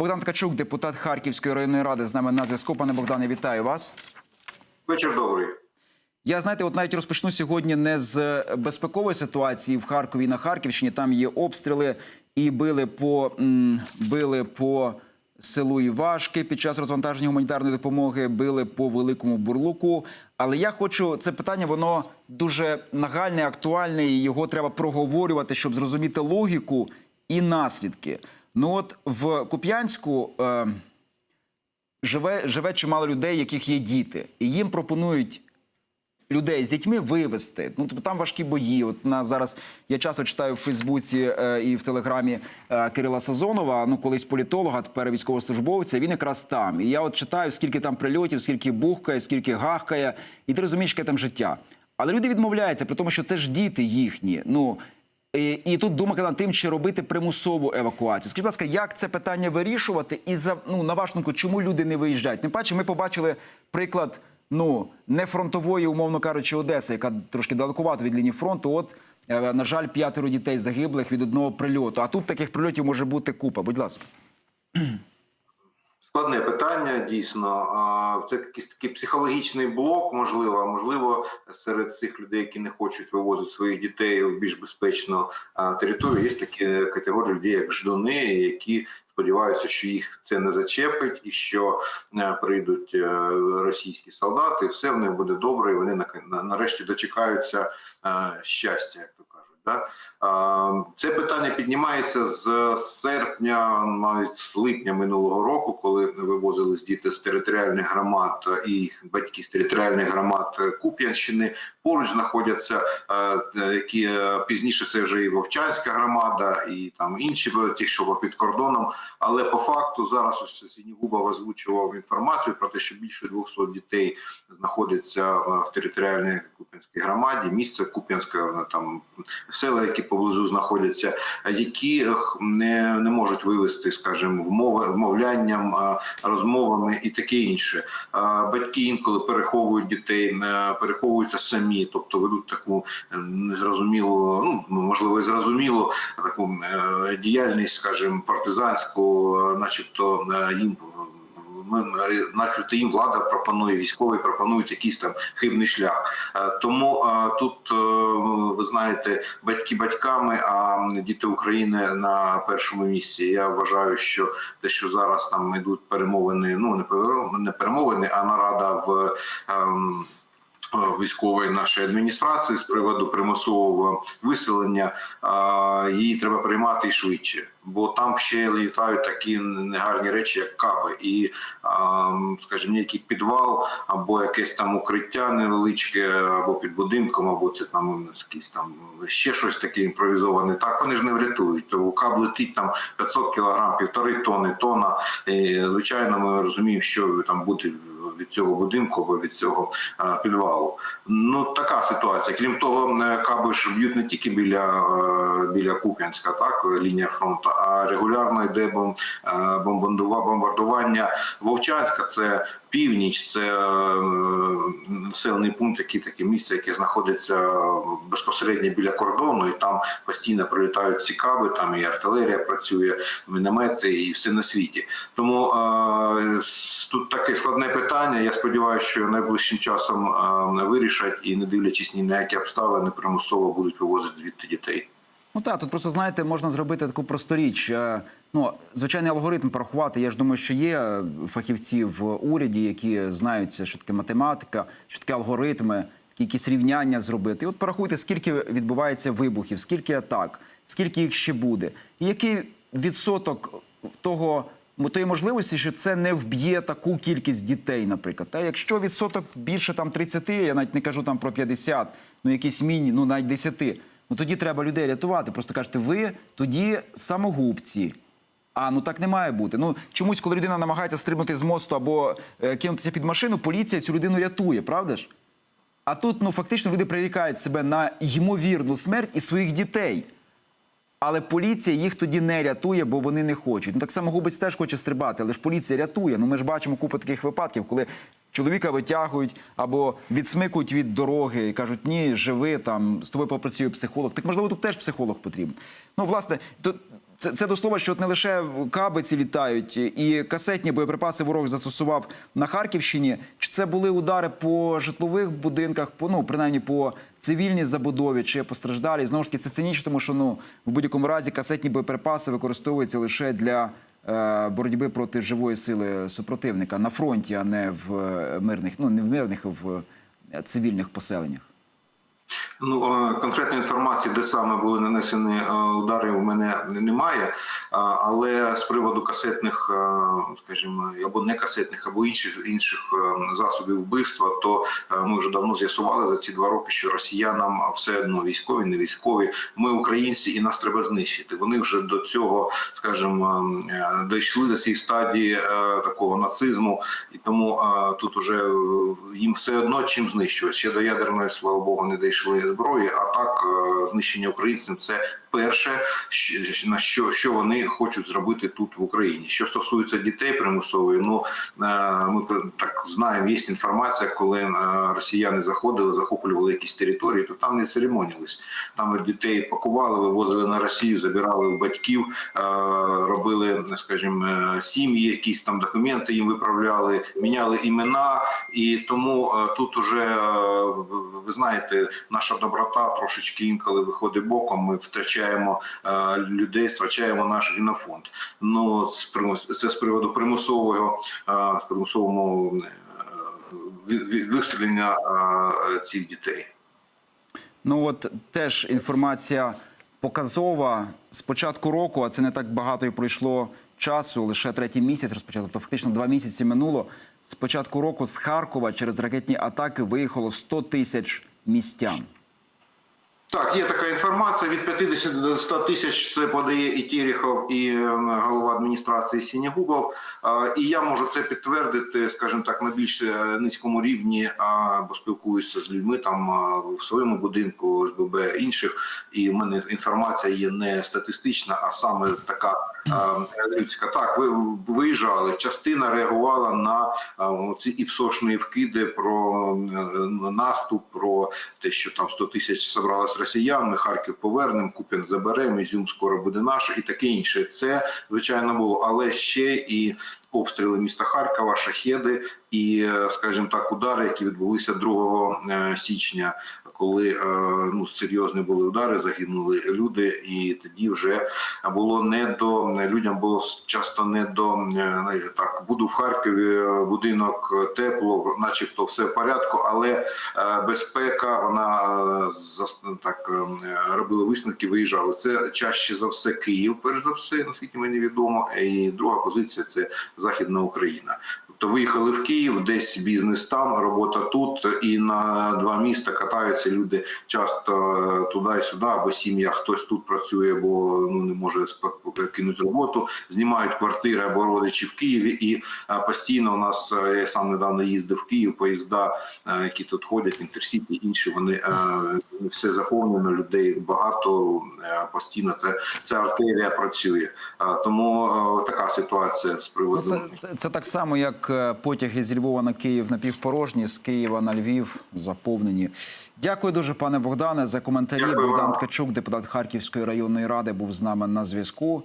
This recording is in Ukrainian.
Богдан Ткачук, депутат Харківської районної ради, з нами на зв'язку. Пане Богдане, вітаю вас. Вечір добрий. Я знаєте, от навіть розпочну сьогодні не з безпекової ситуації в Харкові і на Харківщині. Там є обстріли і били по били по селу Івашки під час розвантаження гуманітарної допомоги, били по великому бурлуку. Але я хочу це питання, воно дуже нагальне, актуальне, і його треба проговорювати, щоб зрозуміти логіку і наслідки. Ну от в Куп'янську. Е, живе, живе чимало людей, яких є діти, і їм пропонують людей з дітьми вивезти. Ну тобто там важкі бої. От на зараз я часто читаю в Фейсбуці е, і в Телеграмі е, Кирила Сазонова. Ну колись політолога, тепер військовослужбовця. Він якраз там. І я от читаю, скільки там прильотів, скільки бухкає, скільки гахкає, і ти розумієш, яке там життя. Але люди відмовляються, при тому, що це ж діти їхні. Ну і, і тут думка над тим, чи робити примусову евакуацію. Скажіть, будь ласка, як це питання вирішувати? І за ну на вашу думку, чому люди не виїжджають? Тим паче, ми побачили приклад ну не фронтової, умовно кажучи, Одеси, яка трошки далекувато від лінії фронту. От е, на жаль, п'ятеро дітей загиблих від одного прильоту. А тут таких прильотів може бути купа. Будь ласка. Складне питання, дійсно. Це якийсь такий психологічний блок, можливо, можливо, серед цих людей, які не хочуть вивозити своїх дітей в більш безпечну територію, є такі категорії людей, як ждуни, які сподіваються, що їх це не зачепить, і що е, прийдуть е, російські солдати, і все в них буде добре, і вони на- на- нарешті дочекаються е, щастя. Да? Це питання піднімається з серпня, навіть з липня минулого року, коли вивозились діти з територіальних громад і їх батьки з територіальних громад Куп'янщини. Поруч знаходяться, е, які е, пізніше це вже і Вовчанська громада, і там інші ті, що під кордоном. Але по факту зараз ось Сінігубов озвучував інформацію про те, що більше 200 дітей знаходяться е, в територіальній Куп'янській громаді. Місце Куп'янське воно там села, які поблизу знаходяться, які не, не можуть вивести, скажімо, вмови, вмовлянням, розмовами і таке інше. Батьки інколи переховують дітей, е, переховуються самі, тобто ведуть таку е, незрозумілу, ну можливо, і зрозумілу таку е, діяльність, скажімо, партизанську, начебто їм. Ми е, начебто їм влада пропонує, військові пропонують якийсь там хибний шлях. Е, Тому е, тут ви знаєте, батьки батьками, а діти України на першому місці. Я вважаю, що те, що зараз там йдуть перемовини, ну не пере- не перемовини, а нарада в. Військової нашої адміністрації з приводу примусового виселення її треба приймати і швидше, бо там ще літають такі негарні речі, як каби, і скажімо, який підвал або якесь там укриття невеличке, або під будинком, або це там якісь там ще щось таке імпровізоване. Так вони ж не врятують. Тому каб летить там 500 кілограм, півтори тони, тона. І, звичайно, ми розуміємо, що там буде від цього будинку або від цього підвалу. Ну така ситуація. Крім того, е, каби ж б'ють не тільки біля, е, біля Куп'янська, так лінія фронту, а регулярно йде бом- е, бомбардування Вовчанська. Це північ, це е, населений пункт, який таке місце, яке знаходиться безпосередньо біля кордону, і там постійно прилітають ці каби, там і артилерія працює, міномети, і все на світі. Тому е, тут таке складне питання. Я сподіваюся, що найближчим часом е, вирішать і, не дивлячись ні на які обставини, примусово будуть вивозити звідти дітей. Ну так, тут просто знаєте, можна зробити таку просту річ. Е, Ну, звичайний алгоритм порахувати. Я ж думаю, що є е, фахівці в уряді, які знаються, що таке математика, що таке алгоритми, якісь рівняння зробити. І от порахуйте, скільки відбувається вибухів, скільки атак, скільки їх ще буде, і який відсоток того. Тої можливості, що це не вб'є таку кількість дітей, наприклад. Та якщо відсоток більше там 30, я навіть не кажу там про 50, ну якісь міні, ну навіть 10, ну тоді треба людей рятувати. Просто кажете, ви тоді самогубці. А ну так не має бути. Ну чомусь, коли людина намагається стрибнути з мосту або е, кинутися під машину, поліція цю людину рятує, правда ж? А тут ну фактично люди прирікають себе на ймовірну смерть і своїх дітей. Але поліція їх тоді не рятує, бо вони не хочуть. Ну так само губець теж хоче стрибати, але ж поліція рятує. Ну ми ж бачимо купу таких випадків, коли чоловіка витягують або відсмикують від дороги і кажуть, ні, живи там, з тобою попрацює психолог. Так можливо, тут теж психолог потрібен. Ну, власне, тут це, це до слова, що от не лише кабиці літають, і касетні боєприпаси ворог застосував на Харківщині. Чи це були удари по житлових будинках, по ну принаймні по цивільній забудові, чи постраждалі? Знову ж таки, це цинічно, тому що ну в будь-якому разі касетні боєприпаси використовуються лише для е, боротьби проти живої сили супротивника на фронті, а не в е, мирних, ну не в мирних, а в е, цивільних поселеннях. Ну е, конкретної інформації, де саме були нанесені е, удари, у мене немає. Е, Але з приводу касетних, скажімо, або не касетних, або інших інших засобів вбивства, то ми вже давно з'ясували за ці два роки, що росіянам все одно військові, не військові. Ми українці, і нас треба знищити. Вони вже до цього, скажімо, дійшли до цієї стадії такого нацизму, і тому тут уже їм все одно чим знищувати. Ще до ядерної, слава Богу, не дійшли зброї. А так е, знищення українців це перше, на що, що вони хочуть зробити тут в Україні. Що стосується дітей примусової, ну е, ми так знаємо, є інформація, коли е, росіяни заходили, захоплювали якісь території, то там не церемонілись. Там дітей пакували, вивозили на Росію, забирали у батьків, робили, скажімо, сім'ї, якісь там документи їм виправляли, міняли імена, і тому тут уже ви знаєте, наша доброта трошечки інколи виходить боком. Ми втрачаємо е, людей, втрачаємо наш генофонд. Ну це з приводу примусового е, е, виселення е, цих дітей. Ну от теж інформація показова з початку року, а це не так багато і пройшло часу, лише третій місяць розпочато, тобто фактично два місяці минуло. З початку року з Харкова через ракетні атаки виїхало 100 тисяч містян. Так, є така інформація. Від 50 до 100 тисяч це подає і Терехов, і е, голова адміністрації Сінягубов. Е, І я можу це підтвердити, скажімо так, на більш е, низькому рівні, бо спілкуюся з людьми там в своєму будинку, з ББ інших. І в мене інформація є не статистична, а саме така людська. Так, ви виїжджали. Частина реагувала на ці іпсошні вкиди про е, наступ, про те, що там 100 тисяч зібралось росіян, ми Харків повернемо, Куп'ян заберемо, Ізюм скоро буде наш і таке інше. Це звичайно було, але ще і обстріли міста Харкова, шахеди і, скажімо так, удари, які відбулися 2 е, січня, коли е, ну серйозні були удари, загинули люди, і тоді вже було не до людям було часто не до е, так. Буду в Харкові, будинок тепло, начебто все в порядку, але безпека вона так робила висновки, виїжджали. Це чаще за все Київ, перш за все, наскільки мені відомо. І друга позиція це Західна Україна. Тобто виїхали в Київ, десь бізнес там, робота тут, і на два міста катаються люди часто е, туди і сюди, або сім'я хтось тут працює, бо ну не може кинути роботу, знімають квартири або родичі в Києві. І е, постійно у нас е, я сам недавно їздив в Київ, поїзда, які тут ходять, інтерсіті, інші вони все заповнено, людей багато постійно. Це, це артерія працює. Тому така ситуація з Ну, приводу. це, це, це так само, як е, потяги зі Львова на Київ напівпорожні, з Києва на Львів заповнені. Дякую дуже, пане Богдане, за коментарі. Дякую Богдан. Ткачук, депутат Харківської районної ради, був з нами на зв'язку.